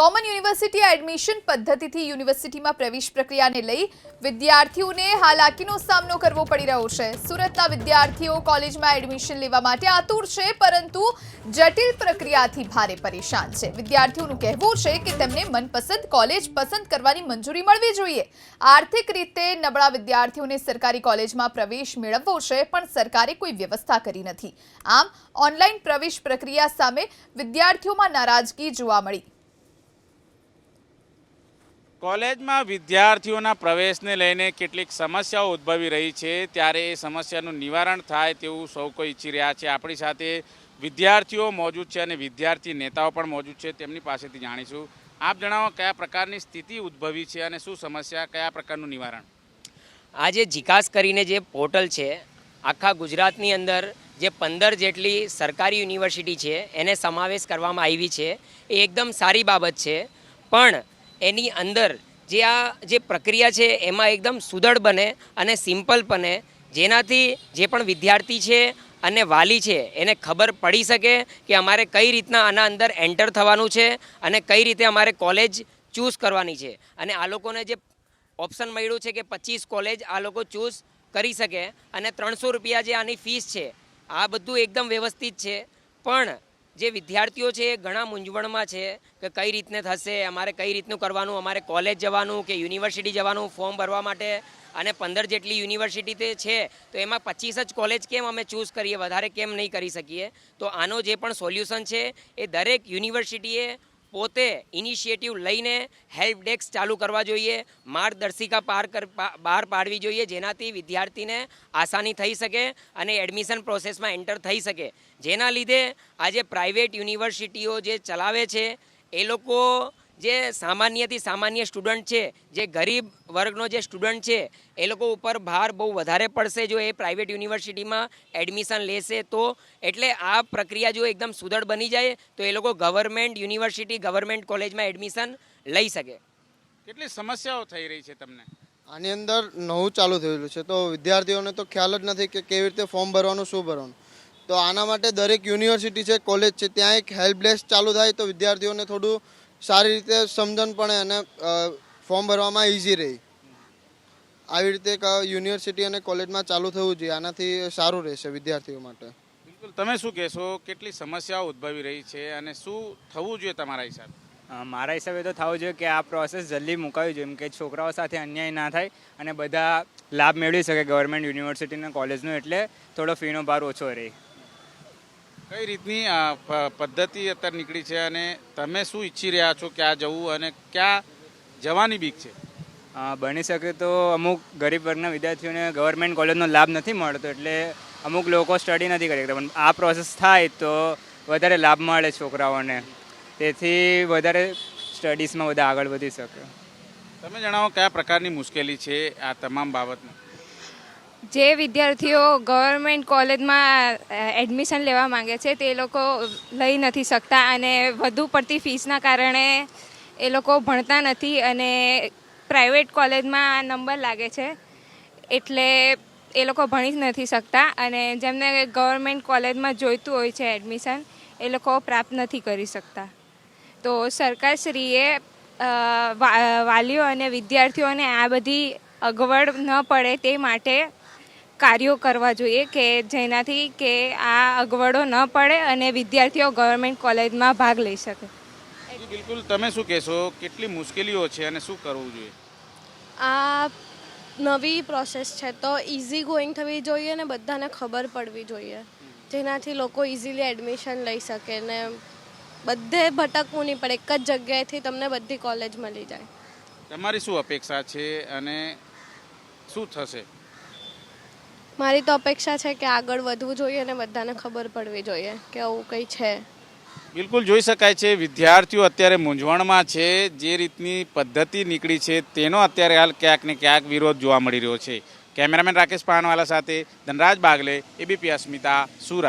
Common university admission પદ્ધતિથી યુનિવર્સિટીમાં પ્રવેશ પ્રક્રિયાને લઈ વિદ્યાર્થીઓને હાલાકીનો સામનો કરવો પડી રહ્યો છે. સુરતના વિદ્યાર્થીઓ કોલેજમાં એડમિશન લેવા માટે આતુર છે, પરંતુ જટિલ પ્રક્રિયાથી ભારે પરેશાન છે. વિદ્યાર્થીઓનું કહેવું છે કે તેમને મનપસંદ કોલેજ પસંદ કરવાની મંજૂરી મળવી જોઈએ. આર્થિક રીતે નબળા વિદ્યાર્થીઓને સરકારી કોલેજમાં પ્રવેશ મેળવવો છે, પણ સરકારે કોઈ વ્યવસ્થા કરી નથી. આમ, ઓનલાઈન પ્રવેશ પ્રક્રિયા સામે વિદ્યાર્થીઓમાં નારાજગી જોવા મળી. કોલેજમાં વિદ્યાર્થીઓના પ્રવેશને લઈને કેટલીક સમસ્યાઓ ઉદ્ભવી રહી છે, ત્યારે એ સમસ્યાનું નિવારણ થાય તેવું સૌ કોઈ ઈચ્છી રહ્યા છે. આપણી સાથે વિદ્યાર્થીઓ મોજૂદ છે અને વિદ્યાર્થી નેતાઓ પણ મોજૂદ છે. તેમની પાસેથી જાણીશું. આપ જણાવો કયા પ્રકારની સ્થિતિ ઉદ્ભવી છે અને શું સમસ્યા, કયા પ્રકારનું નિવારણ? આજે જીકાસ કરીને જે પોર્ટલ છે, આખા ગુજરાતની અંદર જે પંદર જેટલી સરકારી યુનિવર્સિટી છે, એને સમાવેશ કરવામાં આવી છે. એ એકદમ સારી બાબત છે. પણ એની અંદર જે આ જે પ્રક્રિયા છે, એમાં એકદમ સુદળ બને અને સિમ્પલ બને. જેનાથી જે પણ વિદ્યાર્થી છે અને વાલી છે, એને ખબર પડી શકે કે અમારે કઈ રીતના આના અંદર એન્ટર થવાનું છે અને કઈ રીતે અમારે કોલેજ ચૂઝ કરવાની છે. અને આ લોકોને જે ઓપ્શન મળ્યું છે કે પચીસ કોલેજ આ લોકો ચૂઝ કરી શકે અને ત્રણસો રૂપિયા જે આની ફીસ છે, આ બધું એકદમ વ્યવસ્થિત છે. પણ જે વિદ્યાર્થીઓ છે એ ઘણા મૂંઝવણમાં છે કે કઈ રીતને થશે, અમારે કઈ રીતનું કરવાનું, અમારે કોલેજ જવાનું કે યુનિવર્સિટી જવાનું ફોર્મ ભરવા માટે. અને પંદર જેટલી યુનિવર્સિટી છે, તો એમાં પચીસ જ કોલેજ કેમ અમે ચૂઝ કરીએ, વધારે કેમ નહીં કરી શકીએ? તો આનો જે પણ સોલ્યુશન છે, એ દરેક યુનિવર્સિટીએ પોતે ઇનિશિયેટિવ લઈને હેલ્પ ડેસ્ક ચાલુ કરવા જોઈએ, માર્ગદર્શિકા પાર બહાર પાડવી જોઈએ, જેનાથી વિદ્યાર્થીને આસાની થઈ શકે અને એડમિશન પ્રોસેસમાં એન્ટર થઈ શકે. જેના લીધે આજે પ્રાઇવેટ યુનિવર્સિટીઓ જે ચલાવે છે, એ લોકો જે સામાન્યથી સામાન્ય સ્ટુડન્ટ છે જે ગરીબ વર્ગનો જે સ્ટુડન્ટ છે એ લોકો ઉપર ભાર બહુ વધારે પડશે જો એ પ્રાઇવેટ યુનિવર્સિટીમાં એડમિશન લેશે તો. એટલે આ પ્રક્રિયા જો એકદમ સુદળ બની જાય તો એ લોકો ગવર્મેન્ટ યુનિવર્સિટી ગવર્મેન્ટ કોલેજમાં એડમિશન લઈ શકે. કેટલી સમસ્યાઓ થઈ રહી છે તમને? આની અંદર નવું ચાલુ થયેલું છે તો વિદ્યાર્થીઓને તો ખ્યાલ જ નથી કે કેવી રીતે ફોર્મ ભરવાનું શું ભરવાનું. તો આના માટે દરેક યુનિવર્સિટી છે કોલેજ છે ત્યાં એક હેલ્પ ડેસ્ક ચાલુ થાય તો વિદ્યાર્થીઓને થોડું સારી રીતે સમજણ પણ અને ફોર્મ ભરવામાં ઇઝી રહે. આવી રીતે યુનિવર્સિટી અને કોલેજમાં ચાલુ થવું જોઈએ. આનાથી સારું રહેશે વિદ્યાર્થીઓ માટે. બિલકુલ. તમે શું કહેશો? કેટલી સમસ્યાઓ ઉદ્ભવી રહી છે અને શું થવું જોઈએ તમારા હિસાબે? મારા હિસાબે તો થવું જોઈએ કે આ પ્રોસેસ જલ્દી મુકાવી જોઈએ. કે છોકરાઓ સાથે અન્યાય ના થાય અને બધા લાભ મેળવી શકે ગવર્મેન્ટ યુનિવર્સિટીના કોલેજનો એટલે થોડો ફીનો ભાર ઓછો રહે. કઈ રીતની પદ્ધતિ અત્યારે નીકળી છે અને તમે શું ઈચ્છી રહ્યા છો ક્યાં જવું અને ક્યાં જવાની બીક છે? બની શકે તો અમુક ગરીબ વર્ગના વિદ્યાર્થીઓને ગવર્મેન્ટ કોલેજનો લાભ નથી મળતો એટલે અમુક લોકો સ્ટડી નથી કરી શકતા. પણ આ પ્રોસેસ થાય તો વધારે લાભ મળે છોકરાઓને. તેથી વધારે સ્ટડીઝમાં બધા આગળ વધી શકે. તમે જણાવો કયા પ્રકારની મુશ્કેલી છે આ તમામ બાબતમાં? જે વિદ્યાર્થીઓ ગવર્મેન્ટ કોલેજમાં એડમિશન લેવા માંગે છે, તે લોકો લઈ નથી શકતા અને વધુ પડતી ફીસના કારણે એ લોકો ભણતા નથી અને પ્રાઇવેટ કોલેજમાં નંબર લાગે છે. એટલે એ લોકો ભણી નથી શકતા અને જેમને ગવર્મેન્ટ કોલેજમાં જોઈતું હોય છે એડમિશન એ લોકો પ્રાપ્ત નથી કરી શકતા. તો સરકારશ્રીએ વાલીઓ અને વિદ્યાર્થીઓને આ બધી અગવડ ન પડે તે માટે કાર્યો કરવા જોઈએ કે જેનાથી કે આ અગવડો ન પડે અને વિદ્યાર્થીઓ ગવર્મેન્ટ કોલેજમાં ભાગ લઈ શકે. બિલકુલ. તમે શું કહેશો? કેટલી મુશ્કેલીઓ છે અને શું કરવું જોઈએ? આ નવી પ્રોસેસ છે તો ઇઝી ગોઈંગ થવી જોઈએ ને બધાને ખબર પડવી જોઈએ. જેનાથી લોકો ઇઝીલી એડમિશન લઈ શકે ને બધે ભટકવું નહીં પડે. એક જ જગ્યાએથી તમને બધી કોલેજ મળી જાય. તમારી શું અપેક્ષા છે અને શું થશે? મારી તો અપેક્ષા છે કે આગળ વધવું જોઈએ અને બધાને ખબર પડવી જોઈએ કે આવું કંઈ છે. બિલકુલ જોઈ શકાય છે, વિદ્યાર્થીઓ અત્યારે મૂંઝવણમાં છે, જે રીતની પદ્ધતિ નીકળી છે, તેનો અત્યારે હાલ ક્યાંક ને ક્યાંક વિરોધ જોવા મળી રહ્યો છે. કેમેરામેન રાકેશ પાનવાલા સાથે ધનરાજ બાગલે, એબીપી અસ્મિતા, સુરત.